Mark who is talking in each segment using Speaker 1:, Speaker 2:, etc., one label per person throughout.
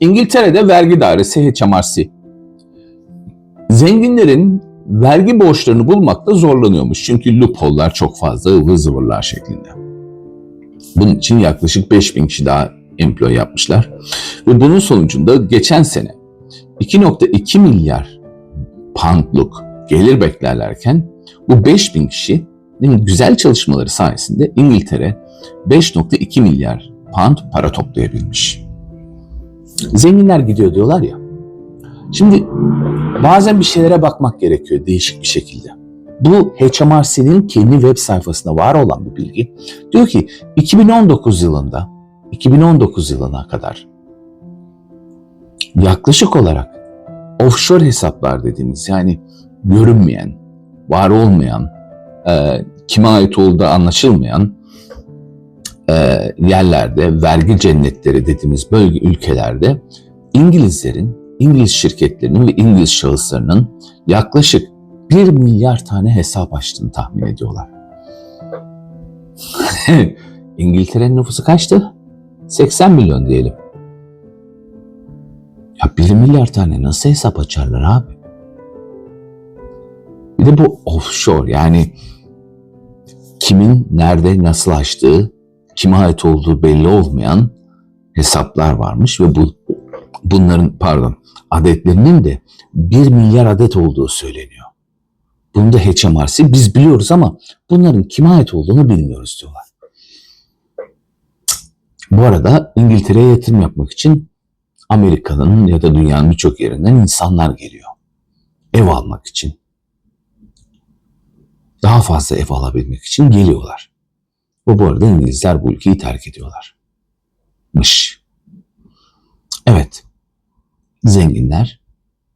Speaker 1: İngiltere'de vergi dairesi HMRC. Zenginlerin vergi borçlarını bulmakta zorlanıyormuş. Çünkü loophole'lar çok fazla ıvır zıvırlar şeklinde. Bunun için yaklaşık 5000 kişi daha employ yapmışlar. Ve bunun sonucunda geçen sene 2.2 milyar poundluk gelir beklerlerken bu 5000 kişinin güzel çalışmaları sayesinde İngiltere 5.2 milyar pound para toplayabilmiş. Zenginler gidiyor diyorlar ya. Şimdi bazen bir şeylere bakmak gerekiyor değişik bir şekilde. Bu HMRC'nin kendi web sayfasında var olan bir bilgi. Diyor ki 2019 yılında 2019 yılına kadar yaklaşık olarak offshore hesaplar dediğimiz yani görünmeyen, var olmayan, e, kime ait olduğu anlaşılmayan e, yerlerde, vergi cennetleri dediğimiz bölge ülkelerde İngilizlerin, İngiliz şirketlerinin ve İngiliz şahıslarının yaklaşık 1 milyar tane hesap açtığını tahmin ediyorlar. İngiltere'nin nüfusu kaçtı? 80 milyon diyelim. Ya 1 milyar tane nasıl hesap açarlar abi? Bir de bu offshore yani kimin nerede nasıl açtığı, kime ait olduğu belli olmayan hesaplar varmış ve bu bunların pardon adetlerinin de 1 milyar adet olduğu söyleniyor. Bunu da HMRC biz biliyoruz ama bunların kime ait olduğunu bilmiyoruz diyorlar. Bu arada İngiltere'ye yatırım yapmak için Amerika'nın ya da dünyanın birçok yerinden insanlar geliyor. Ev almak için. Daha fazla ev alabilmek için geliyorlar. Ve bu arada İngilizler bu ülkeyi terk ediyorlar. Mış. Evet. Zenginler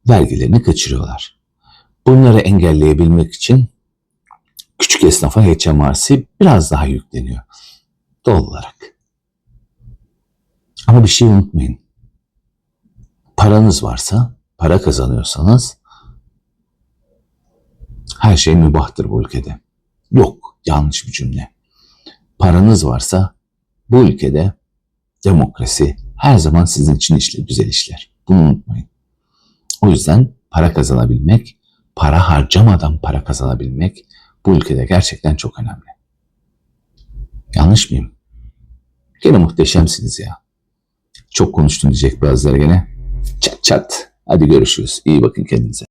Speaker 1: vergilerini kaçırıyorlar. Bunları engelleyebilmek için küçük esnafa HMRC biraz daha yükleniyor. Doğal olarak. Ama bir şey unutmayın. Paranız varsa, para kazanıyorsanız her şey mübahtır bu ülkede. Yok, yanlış bir cümle. Paranız varsa bu ülkede demokrasi her zaman sizin için işler, güzel işler. Bunu unutmayın. O yüzden para kazanabilmek, para harcamadan para kazanabilmek bu ülkede gerçekten çok önemli. Yanlış mıyım? Gene muhteşemsiniz ya. Çok konuştun diyecek bazıları gene. Çat çat. Hadi görüşürüz. İyi bakın kendinize.